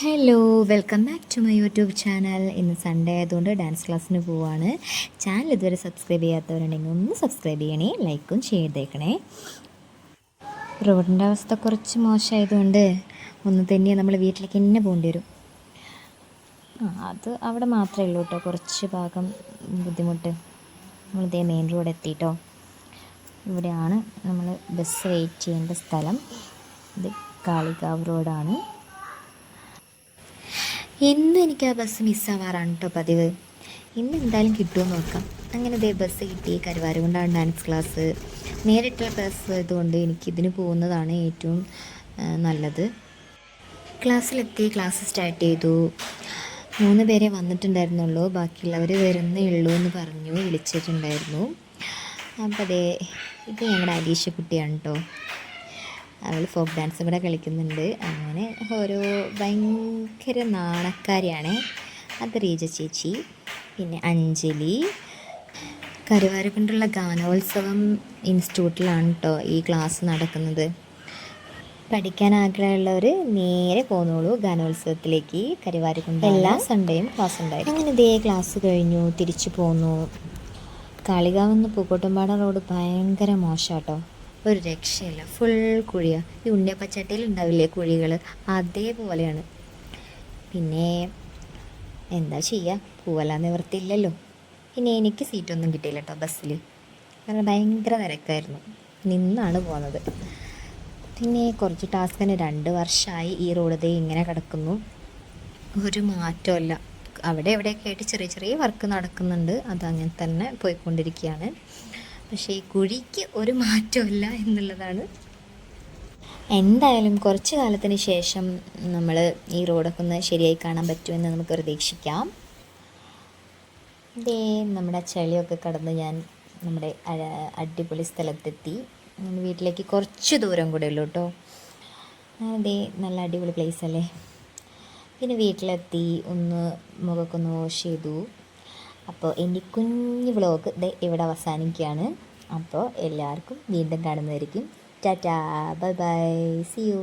Hello welcome back to my YouTube channel ഇന്ന് Sunday ആയതുകൊണ്ട് dance ക്ലാസ്സിന് പോവാണ്. ചാനൽ ഇതുവരെ സബ്സ്ക്രൈബ് ചെയ്യാത്തവരുണ്ടെങ്കിൽ ഒന്ന് സബ്സ്ക്രൈബ് ചെയ്യണേ ലൈക്കും ചെയ്തേക്കണേ. റോഡിന്റെ അവസ്ഥ കുറച്ച് മോശമായതുകൊണ്ട് ഒന്ന് തന്നെ നമ്മൾ വീട്ടിലേക്ക് തന്നെ പോകേണ്ടി വരും. അത് അവിടെ മാത്രമേ ഉള്ളൂ കേട്ടോ കുറച്ച് ഭാഗം ബുദ്ധിമുട്ട്. നമ്മൾ നമ്മളിതേ മെയിൻ റോഡ് എത്തിയിട്ടോ ഇവിടെയാണ് നമ്മൾ ബസ് വെയിറ്റ് ചെയ്യേണ്ട സ്ഥലം. ഇത് കാളികാവ് റോഡാണ് എന്നും എനിക്ക് ആ ബസ് മിസ്സാവാറാണ് കേട്ടോ പതിവ്. ഇന്ന് എന്തായാലും കിട്ടുമോ നോക്കാം. അങ്ങനെ ദേ ബസ് കിട്ടി കരുവാരുകൊണ്ടാണ് ഡാൻസ് ക്ലാസ് നേരിട്ടുള്ള ബസ് ആയതുകൊണ്ട് എനിക്ക് ഇതിന് പോകുന്നതാണ് ഏറ്റവും നല്ലത്. ക്ലാസ്സിലെത്തി ക്ലാസ് സ്റ്റാർട്ട് ചെയ്തു. മൂന്ന് പേരെ വന്നിട്ടുണ്ടായിരുന്നുള്ളൂ. ബാക്കിയുള്ളവർ വരുന്നേ ഉള്ളൂ എന്ന് പറഞ്ഞു വിളിച്ചിട്ടുണ്ടായിരുന്നു. അപ്പോൾ അതെ ഇത് ഞങ്ങളുടെ അലീഷ കുട്ടിയാണ് കേട്ടോ അവൾ ഫോക്ക് ഡാൻസ് ഇവിടെ കളിക്കുന്നുണ്ട്. അങ്ങനെ ഓരോ ഭയങ്കര നാണക്കാരിയാണ്. അത് റീജ ചേച്ചി പിന്നെ അഞ്ജലി. കരുവാരക്കുണ്ടുള്ള ഗാനോത്സവം ഇൻസ്റ്റിറ്റ്യൂട്ടിലാണ് കേട്ടോ ഈ ക്ലാസ് നടക്കുന്നത്. പഠിക്കാൻ ആഗ്രഹമുള്ളവർ നേരെ പോന്നോളൂ ഗാനോത്സവത്തിലേക്ക്. കരുവാരക്കുണ്ട് എല്ലാ സൺഡേയും ക്ലാസ് ഉണ്ടായിരുന്നു അങ്ങനെ ഇതേ ക്ലാസ് കഴിഞ്ഞു തിരിച്ചു പോന്നു. കാളികാവെന്ന് പൂക്കോട്ടുംപാട റോഡ് ഭയങ്കര മോശാട്ടോ. ഒരു രക്ഷയില്ല. ഫുൾ കുഴിയാണ് ഈ ഉണ്ണിയപ്പച്ചട്ടിയിൽ ഉണ്ടാവില്ലേ കുഴികൾ അതേപോലെയാണ്. പിന്നെ എന്താ ചെയ്യുക പോവല്ല നിവൃത്തിയില്ലല്ലോ പിന്നെ എനിക്ക് സീറ്റൊന്നും കിട്ടിയില്ല കേട്ടോ ബസ്സിൽ കാരണം ഭയങ്കര തിരക്കായിരുന്നു. നിന്നാണ് പോകുന്നത് പിന്നെ കുറച്ച് ടാസ്കിന് രണ്ട് വർഷമായി ഈ റോഡ് ഇങ്ങനെ കിടക്കുന്നു. ഒരു മാറ്റമല്ല അവിടെ എവിടെയൊക്കെ ആയിട്ട് ചെറിയ ചെറിയ വർക്ക് നടക്കുന്നുണ്ട്. അതങ്ങനെ തന്നെ പോയിക്കൊണ്ടിരിക്കുകയാണ്. പക്ഷേ ഈ കുഴിക്ക് ഒരു മാറ്റമില്ല എന്നുള്ളതാണ്. എന്തായാലും കുറച്ച് കാലത്തിന് ശേഷം നമ്മൾ ഈ റോഡൊക്കെ ഒന്ന് ശരിയായി കാണാൻ പറ്റുമെന്ന് നമുക്ക് പ്രതീക്ഷിക്കാം. ഇതേ നമ്മുടെ ചെളിയൊക്കെ കടന്ന് ഞാൻ നമ്മുടെ അടിപൊളി സ്ഥലത്തെത്തി. വീട്ടിലേക്ക് കുറച്ച് ദൂരം കൂടെ ഉള്ളൂ കേട്ടോ. അതെ നല്ല അടിപൊളി പ്ലേസ് അല്ലേ? പിന്നെ വീട്ടിലെത്തി ഒന്ന് മുഖമൊക്കെ ഒന്ന് വാഷ് ചെയ്തു. അപ്പോൾ എന്റെ കുഞ്ഞു വ്ളോഗ് ഇത് ഇവിടെ അവസാനിക്കുകയാണ്. അപ്പോൾ എല്ലാവർക്കും വീണ്ടും കാണുന്നതായിരിക്കും. Tata bye bye see you